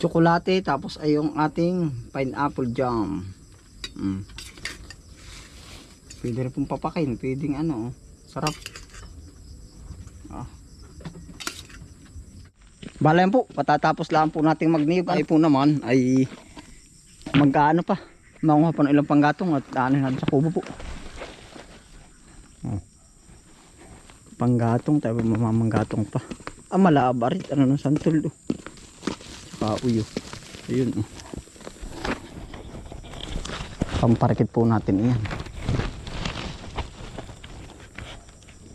tsokolate tapos ay yung ating pineapple jam. Mm. Pwede rin pong papakain, pwedeng ano, sarap. Ah. Bala po, patatapos lang po nating magniyog ay po naman ay magkaano pa. Makuha pa ng ilang panggatong at ano natin sa kubo po. Oh. Panggatong, tayo mamamanggatong pa. Ah, malabarit, ano ng santol oh. Saka uyo. Ayun oh. Pamparkit po natin iyan.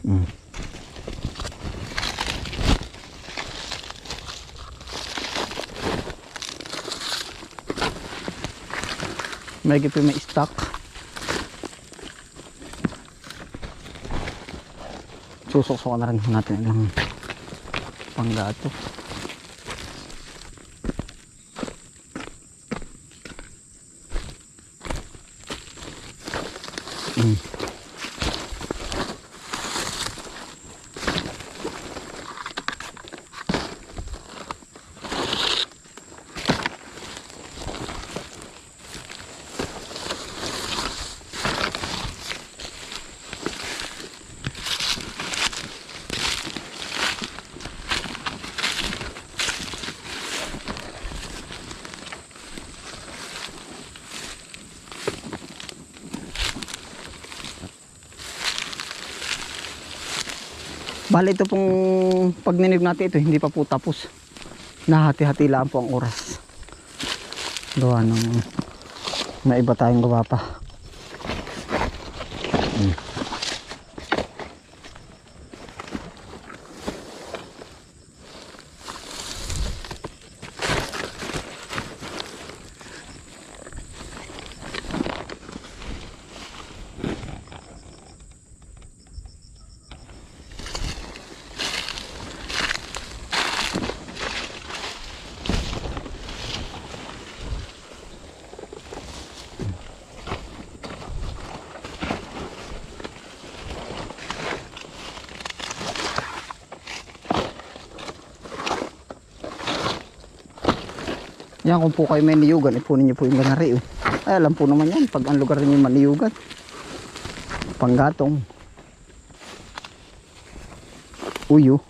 Mm. May gipi may stock. Susok-sok na rin natin ilang panggato. Bali ito pong pag ninig natin ito hindi pa po tapos. Nahati-hati lang po ang oras. Gawa ng may iba tayong gawa pa. Yan kung po kayo may niyugan, ipunin niyo po yung ganari. Oh. Ay alam po naman yan pag ang lugar niyo maniyugan. Panggatong. Uyo.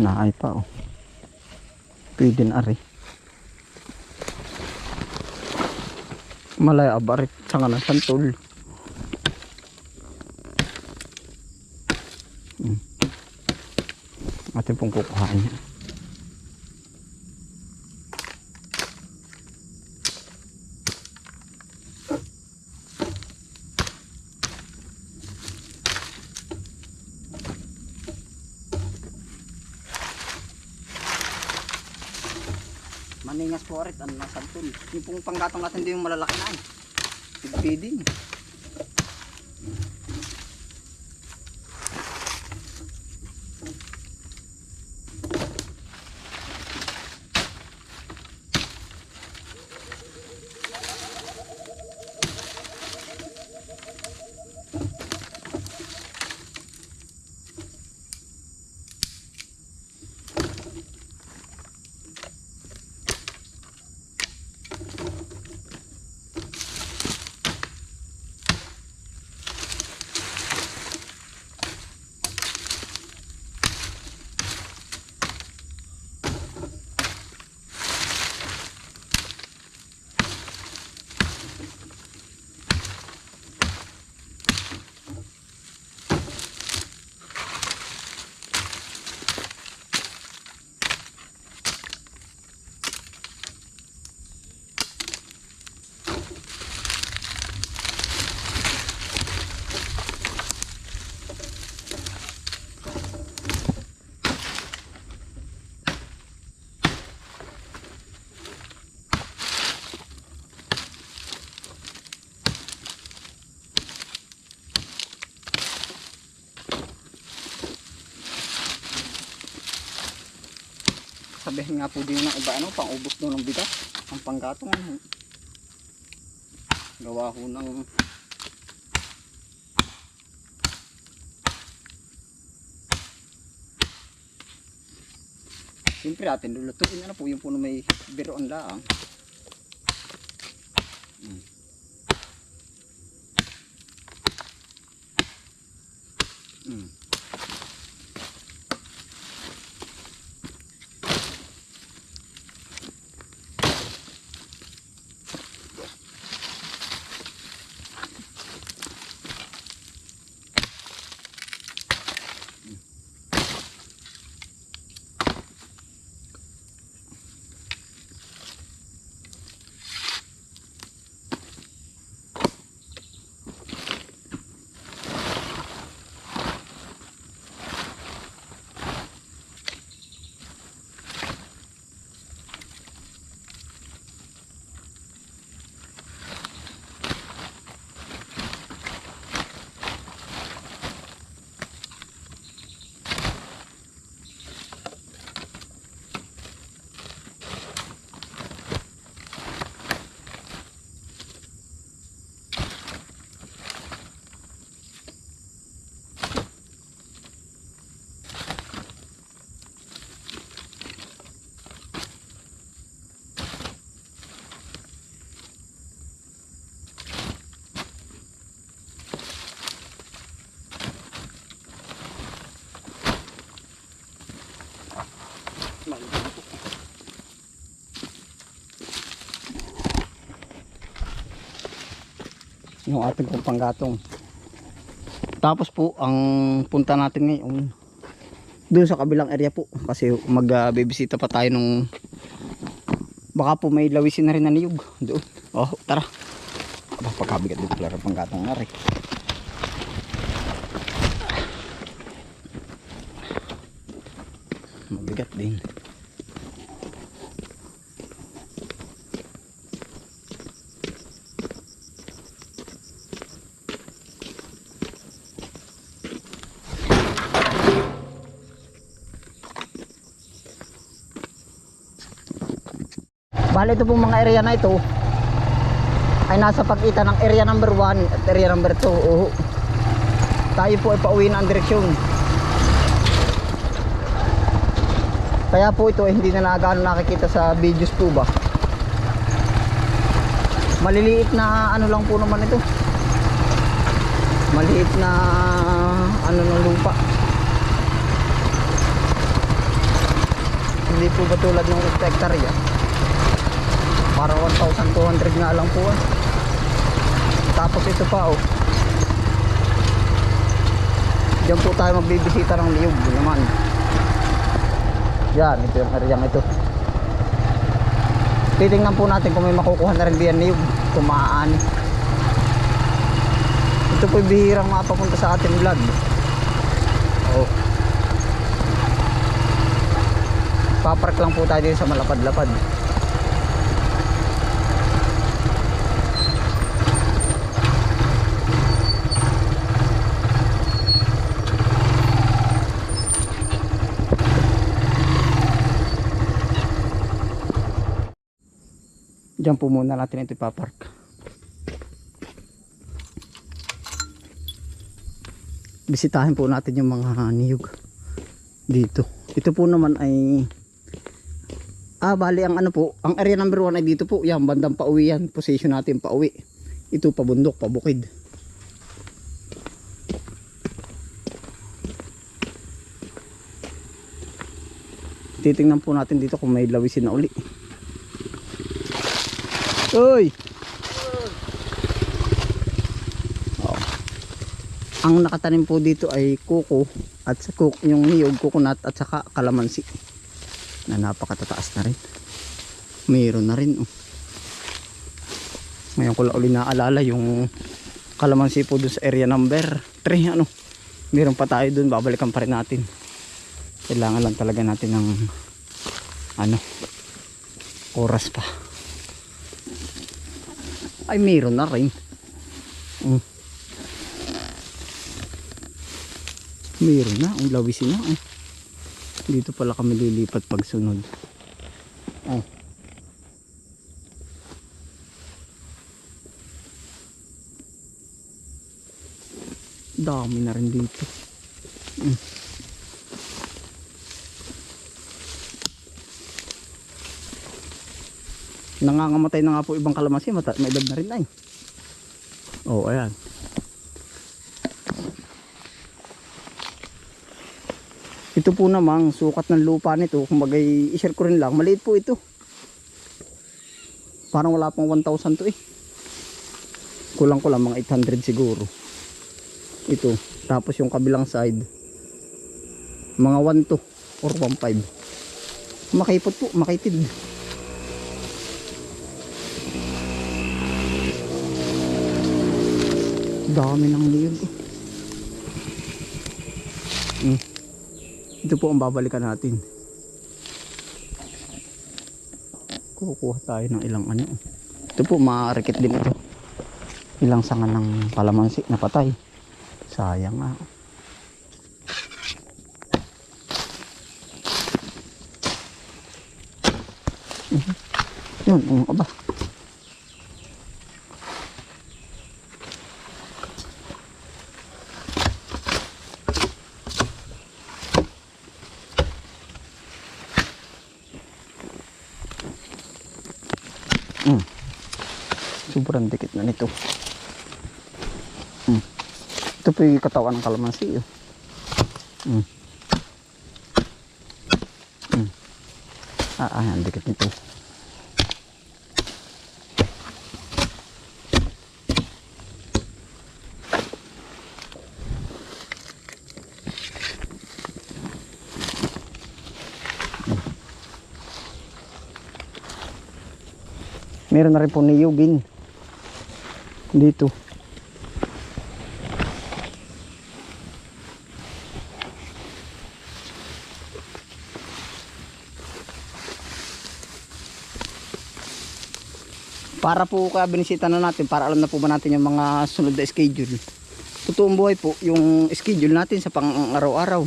Naay pa oh. Pwede na ari. Malaya abarit sa nga ng santol. atin pong kukuhain yan. Maningas po rin, ano nasa tun. Yung pong panggatong natin din yung malalaki na. Feeding. Bilhin nga po din ng iba ano, pang ubos doon ng bigat. Ang panggatong ano. Gawa ko ng Siyempre atin lulutuin na ano po yung puno may biroon laang. Yung ating pong panggatong. Tapos po, ang punta natin ngayon, doon sa kabilang area po. Kasi mag-bibisita pa tayo nung, baka po may lawisin na rin na niyog. Doon. Oh, tara. Pagkabigat dito pala ng panggatong na. Mabigat din. Bale ito pong mga area na ito ay nasa pagitan ng area number 1 at area number 2. Oo. Tayo po ay pauwi na ang direksyon. Kaya po ito ay hindi na nagano nakikita sa videos po ba. Maliliit na ano lang po naman ito. Maliit na ano ng lupa. Hindi po ba tulad ng hektarya? Para 1,200 nga lang po ah. tapos ito pa oh. Diyan po tayo magbibisita ng liyog naman. Yan ito yung aryang ito. Titingnan po natin kung may makukuha na rin diyan niyog kung maaani. Ito po yung bihirang mapapunta sa ating vlog. Oh. Papark lang po tayo din sa malapad-lapad Diyan po muna natin ito ipapark. Bisitahin po natin yung mga niyog dito. Ito po naman ay Ah, bali ang ano po, ang area number 1 ay dito po. Yan, bandang pauwi yan. Position natin pauwi. Ito pabundok, pabukid. Titingnan po natin dito kung may lawisin na uli. Uy! Oh. Ang nakatanim po dito ay kuko at sa kuk yung niyog, coconut at saka kalamansi na napakatataas na rin. Mayroon na rin. Oh. Ngayon ko lang uli naalala yung kalamansi po dun sa area number 3. Ano? Meron pa tayo dun, babalikan pa rin natin. Kailangan lang talaga natin ng ano oras pa ay meron na rin mm. meron na ang lawisin na eh. dito pala kami lilipat pag sunod oh. dami na rin dito mm. Nangangamatay na nga po ibang kalamansi. May edad na rin ay. Oh, ayan. Ito po namang sukat ng lupa nito. Kung bagay i-share ko rin lang. Maliit po ito. Parang wala pang 1,000 to eh. Kulang ko lang mga 800 siguro. Ito. Tapos yung kabilang side. Mga 1 to or 1.5. Makipot po, makitid. Dami ng oh. Hmm. Ito po ang babalikan natin. Kukuha tayo ng ilang ano. Ito po, maarikit din ito. Ilang sanga ng kalamansi na patay. Sayang. Mhm. Yun, um, aba. Mm. Sobrang dikit na nito. Mm. Ito po yung katawan ng kalamansi. Oh. Mm. Mm. Ah, ah, dikit nito. Meron na rin po niyugin. Dito. Para po kabinisita na natin, para alam na po ba natin yung mga sunod na schedule. Totoong buhay po, yung schedule natin sa pang araw-araw.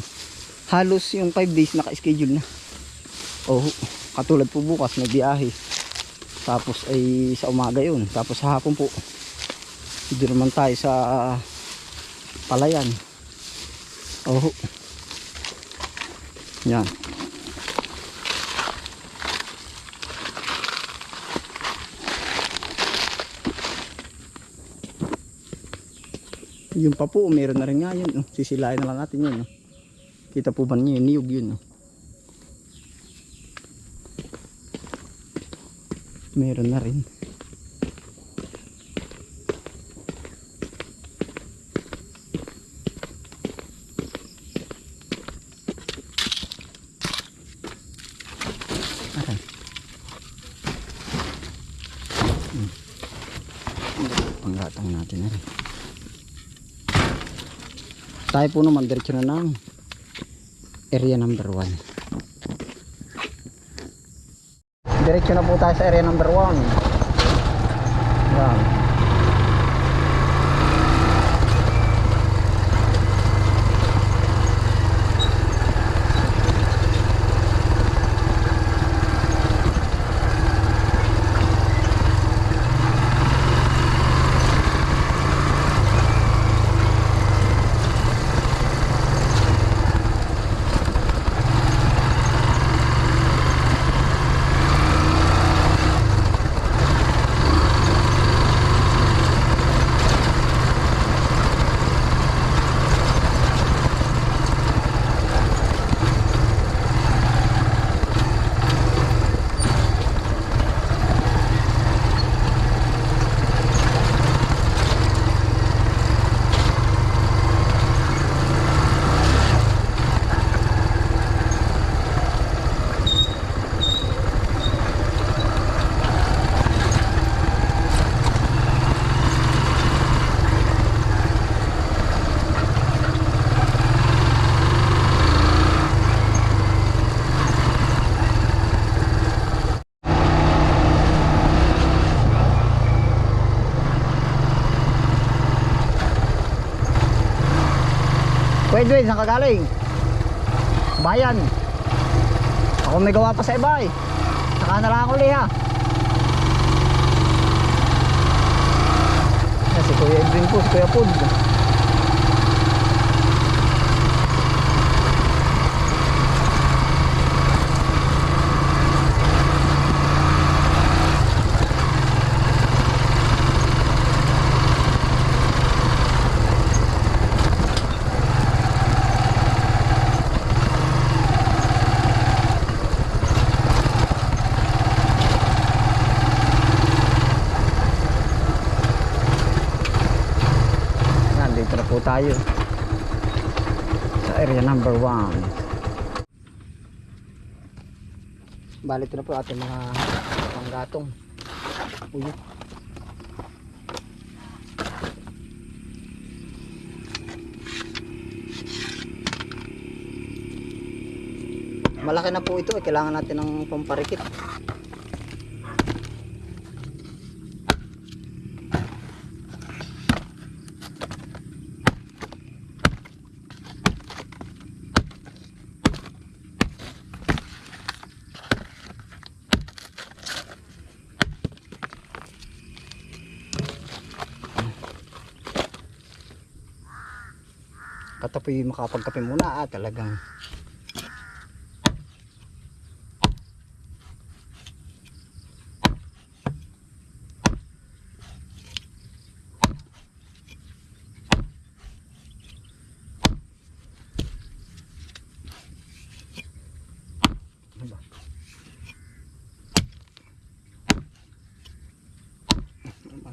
Halos yung 5 days naka-schedule na. Oh, katulad po bukas may biyahe. Tapos ay sa umaga yun. Tapos sa hapon po. Dito naman tayo sa palayan. Oh. Yan. Yun pa po, meron na rin nga yun. Oh. Sisilayan na lang natin yun. Oh. Kita po ba niyo? Niyog yun. Oh. Meron na rin. Aray. Hmm. Panggatang natin na rin. Tayo po naman diretso na ng area number 1. Diretso na po tayo sa area number 1. Yan. Edwin, saan ka galing? Bayan. Ako may gawa pa sa iba eh. Saka na lang ako liha. Si Kuya Edwin po, si Kuya Pud. Dito na po tayo. Sa area number 1. Bali na po ating mga panggatong. Uy. Malaki na po ito. Kailangan natin ng pamparikit. Katapoy makapagkape muna ah, talagang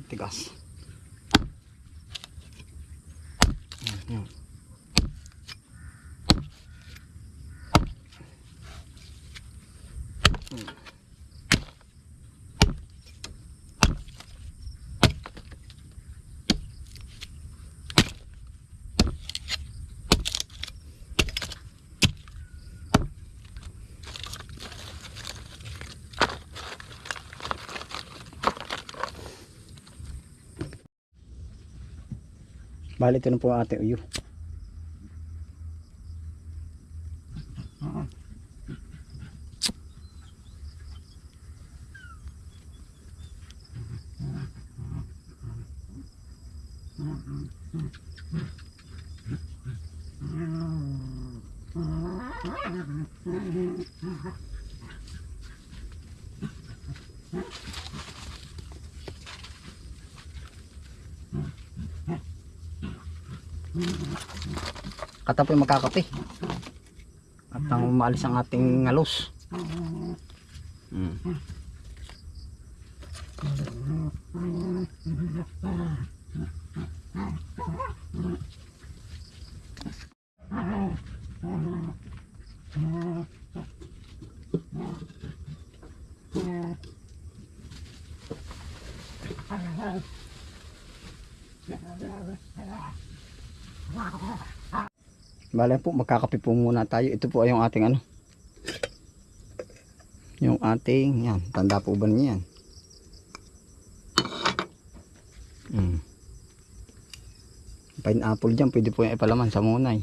tigas. Yan. Bali ito na po ang ating uyo. Katapoy magkakape. At nang umaalis ang ating ngalos. Mm. Bale po, magkakape po muna tayo. Ito po ay yung ating ano. Yung ating, yan. Tanda po ba niya yan? Mm. Pineapple dyan, pwede po yung ipalaman sa munay.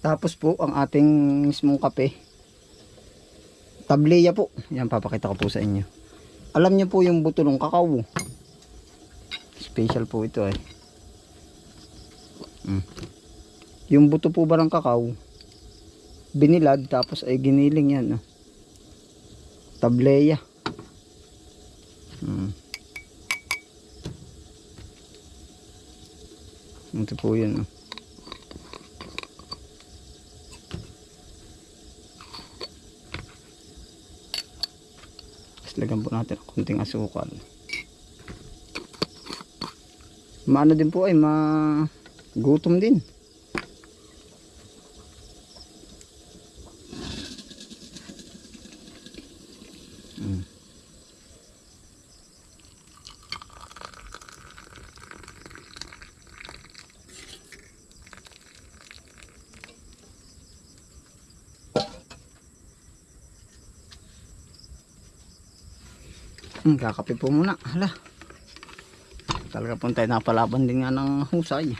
Tapos po, ang ating mismong kape. Tableya po. Yan, papakita ko po sa inyo. Alam niyo po yung buto ng kakao. Special po ito eh. Mm. Yung buto po ba ng kakao, binilad tapos ay giniling yan. Oh. Tableya. Mm. Ito po yun. Oh. Lagyan po natin ng konting asukal. Maano din po ay ma gutom din. Hmm, kakape po muna. Hala. Talaga po tayo napalaban din nga ng husay.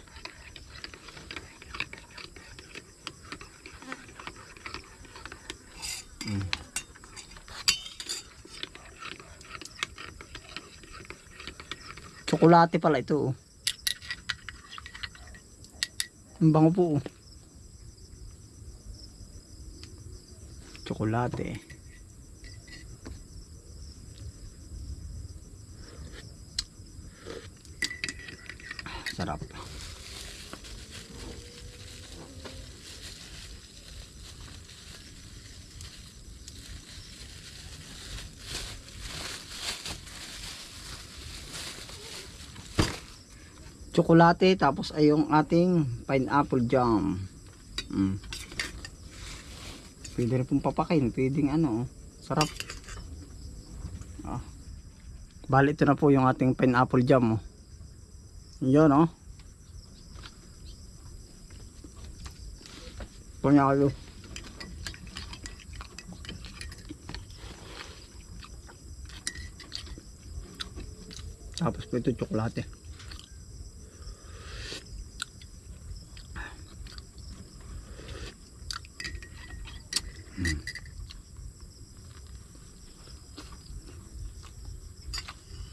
Hmm. Tsokolate pala ito. oh. Ang bango po. oh. Tsokolate. Sarap. Tsokolate tapos ay yung ating pineapple jam. Mm. Pwede rin pong papakain, pwedeng ano, oh. sarap. Ah. Bali ito na po yung ating pineapple jam oh. Yun oh. Panalo. Tapos po ito tsokolate.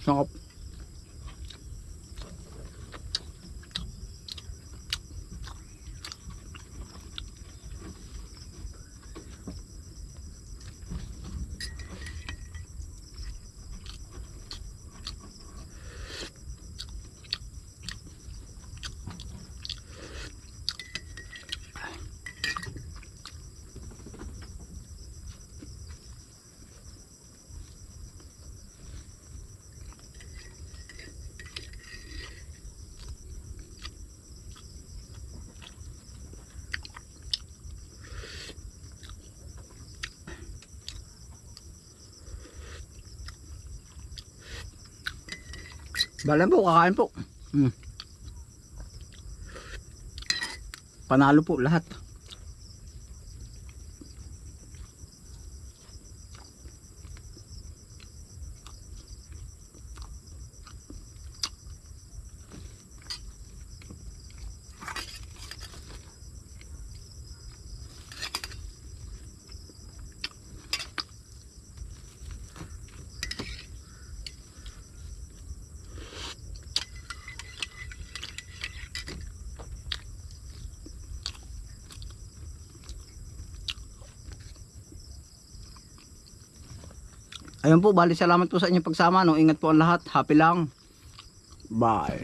Sarap. Balan po, kakain po. Hmm. Panalo po lahat. Ayun po, bali salamat po sa inyong pagsama. No? Ingat po ang lahat. Happy lang. Bye.